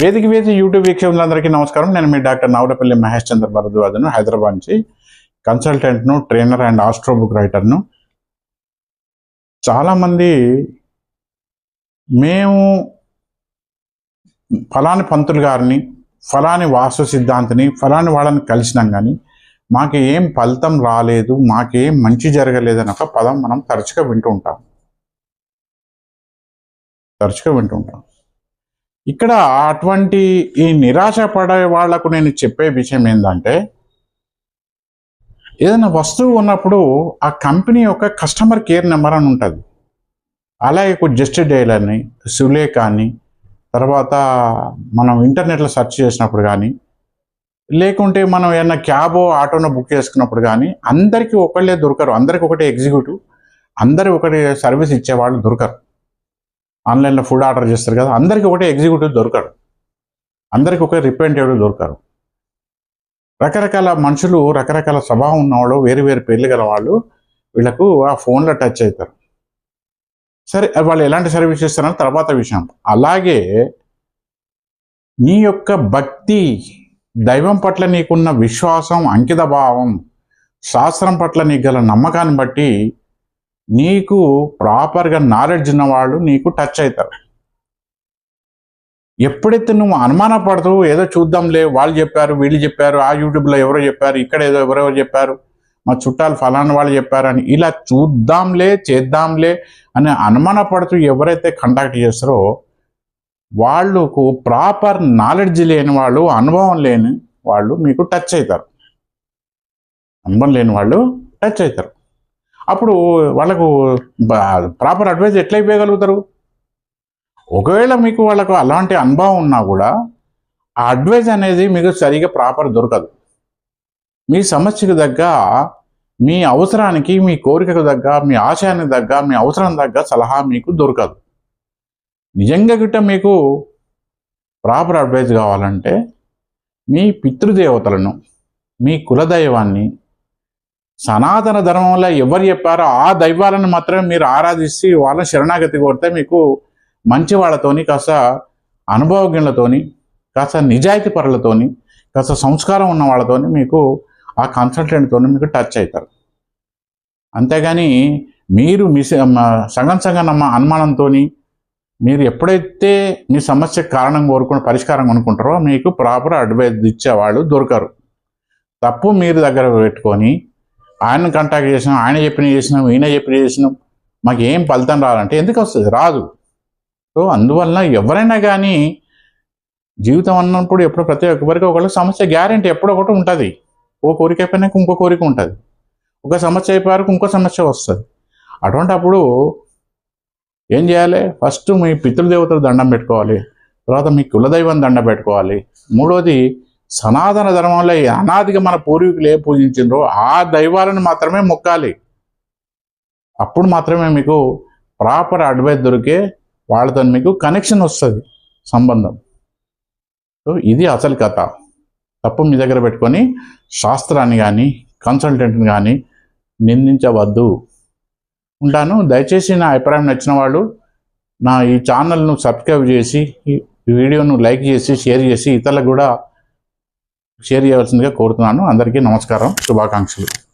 వేదిక వేది యూట్యూబ్ వీక్షకులందరికీ నమస్కారం. నేను మీ డాక్టర్ నవలపల్లి మహేష్ చంద్ర భరద్వాజను హైదరాబాద్ నుంచి కన్సల్టెంట్ను ట్రైనర్ అండ్ ఆస్ట్రో బుక్ రైటర్ను. చాలామంది మేము ఫలాని పంతులు గారిని ఫలాని వాస్తు సిద్ధాంతిని ఫలాని వాళ్ళని కలిసినాం కానీ మాకు ఏం ఫలితం రాలేదు మాకేం మంచి జరగలేదని ఒక పదం మనం తరచుగా వింటూ ఉంటాం. తరచుగా వింటూ ఉంటాం. ఇక్కడ అటువంటి ఈ నిరాశ పడే వాళ్ళకు నేను చెప్పే విషయం ఏంటంటే ఏదైనా వస్తువు ఉన్నప్పుడు ఆ కంపెనీ యొక్క కస్టమర్ కేర్ నెంబర్ అని ఉంటుంది. అలాగే జస్ట్ డైల్ అని సులేఖ అని తర్వాత మనం ఇంటర్నెట్లో సెర్చ్ చేసినప్పుడు కానీ లేకుంటే మనం ఏదైనా క్యాబో ఆటోనో బుక్ చేసుకున్నప్పుడు కానీ అందరికీ ఒకళ్ళే దొరకరు. అందరికి ఒకటే ఎగ్జిక్యూటివ్ అందరి ఒకటి సర్వీస్ ఇచ్చేవాళ్ళు దొరకరు. ఆన్లైన్లో ఫుడ్ ఆర్డర్ చేస్తారు కదా అందరికీ ఒకటే ఎగ్జిక్యూటివ్ దొరకరు. అందరికి ఒక రిప్రజెంటేటివ్ దొరకరు. రకరకాల మనుషులు రకరకాల స్వభావం ఉన్నవాళ్ళు వేరు వేరు పేర్లు గల వాళ్ళు వీళ్ళకు ఆ ఫోన్లో టచ్ అవుతారు. సరే వాళ్ళు ఎలాంటి సర్వీస్ ఇస్తారని తర్వాత విషయం. అలాగే నీ యొక్క భక్తి దైవం పట్ల నీకున్న విశ్వాసం అంకిత భావం శాస్త్రం పట్ల నీకు గల నమ్మకాన్ని బట్టి నీకు ప్రాపర్గా నాలెడ్జ్ ఉన్న వాళ్ళు నీకు టచ్ అవుతారు ఎప్పుడైతే నువ్వు అనుమానపడుతూ ఏదో చూద్దాంలే వాళ్ళు చెప్పారు వీళ్ళు చెప్పారు ఆ యూట్యూబ్లో ఎవరో చెప్పారు ఇక్కడ ఏదో ఎవరెవరు చెప్పారు మా చుట్టాలు ఫలానా వాళ్ళు చెప్పారని ఇలా చూద్దాంలే చేద్దాంలే అని అనుమానపడుతూ ఎవరైతే కంటాక్ట్ చేస్తారో వాళ్ళకు ప్రాపర్ నాలెడ్జ్ లేని వాళ్ళు అనుభవం లేని వాళ్ళు మీకు టచ్ అవుతారు అనుభవం లేని వాళ్ళు టచ్ అవుతారు అప్పుడు వాళ్ళకు ప్రాపర్ అడ్వైజ్ ఎట్లా ఇవ్వగలుగుతారు? ఒకవేళ మీకు వాళ్ళకు అలాంటి అనుభవం ఉన్నా కూడా ఆ అడ్వైజ్ అనేది మీకు సరిగా ప్రాపర్ దొరకదు. మీ సమస్యకు తగ్గ మీ అవసరానికి మీ కోరికకు తగ్గ మీ ఆశయానికి తగ్గ మీ అవసరం తగ్గ సలహా మీకు దొరకదు. నిజంగా గిట్ట మీకు ప్రాపర్ అడ్వైజ్ కావాలంటే మీ పితృదేవతలను మీ కులదైవాన్ని సనాతన ధర్మంలో ఎవరు చెప్పారో ఆ దైవాలను మాత్రమే మీరు ఆరాధిస్తే వాళ్ళని శరణాగతి కొడితే మీకు మంచి వాళ్ళతోని కాస్త అనుభవజ్ఞులతోని కాస్త నిజాయితీ పరులతోని కాస్త సంస్కారం ఉన్న వాళ్ళతోని మీకు ఆ కన్సల్టెంట్తో మీకు టచ్ అవుతారు. అంతేగాని మీరు మిస్ సగం సగం నమ్మ అనుమానంతో మీరు ఎప్పుడైతే మీ సమస్యకు కారణం కోరుకుని పరిష్కారం అనుకుంటారో మీకు ప్రాపర్ అడ్వైజ్ ఇచ్చేవాళ్ళు దొరకరు. తప్పు మీరు దగ్గర పెట్టుకొని ఆయన కాంటాక్ట్ చేసినాం ఆయన చెప్పిన చేసినాం ఈయన చెప్పిన చేసినాం. మాకు ఏం ఫలితం రాదంటే ఎందుకు వస్తుంది? రాదు. సో అందువలన ఎవరైనా కానీ జీవితం అన్నప్పుడు ఎప్పుడు ప్రతి ఒక్కరికి ఒకళ్ళ సమస్య గ్యారెంటీ ఎప్పుడో ఒకటి ఉంటుంది. ఓ కోరిక అయిపోయినాక ఇంకో కోరిక ఉంటుంది. ఒక సమస్య అయిపోయారు ఇంకో సమస్య వస్తుంది. అటువంటి అప్పుడు ఏం చేయాలి? ఫస్ట్ మీ పితృదేవతలు దండం పెట్టుకోవాలి. తర్వాత మీ కులదైవం దండం పెట్టుకోవాలి. మూడోది సనాతన ధర్మంలో అనాదిగా మన పూర్వీకులు ఏ పూజించిండ్రో ఆ దైవాలను మాత్రమే మొక్కాలి. అప్పుడు మాత్రమే మీకు ప్రాపర్ అడ్వైస్ దొరికే వాళ్ళతో మీకు కనెక్షన్ వస్తుంది సంబంధం. సో ఇది అసలు కథ. తప్పు మీ దగ్గర పెట్టుకొని శాస్త్రాన్ని కానీ కన్సల్టెంట్ని కానీ నిందించవద్దు. ఉంటాను. దయచేసి నా అభిప్రాయం నచ్చిన వాళ్ళు నా ఈ ఛానల్ను సబ్స్క్రైబ్ చేసి ఈ వీడియోను లైక్ చేసి షేర్ చేసి ఇతరులకు కూడా షేర్ చేయవలసిందిగా కోరుతున్నాను. అందరికీ నమస్కారం. శుభాకాంక్షలు.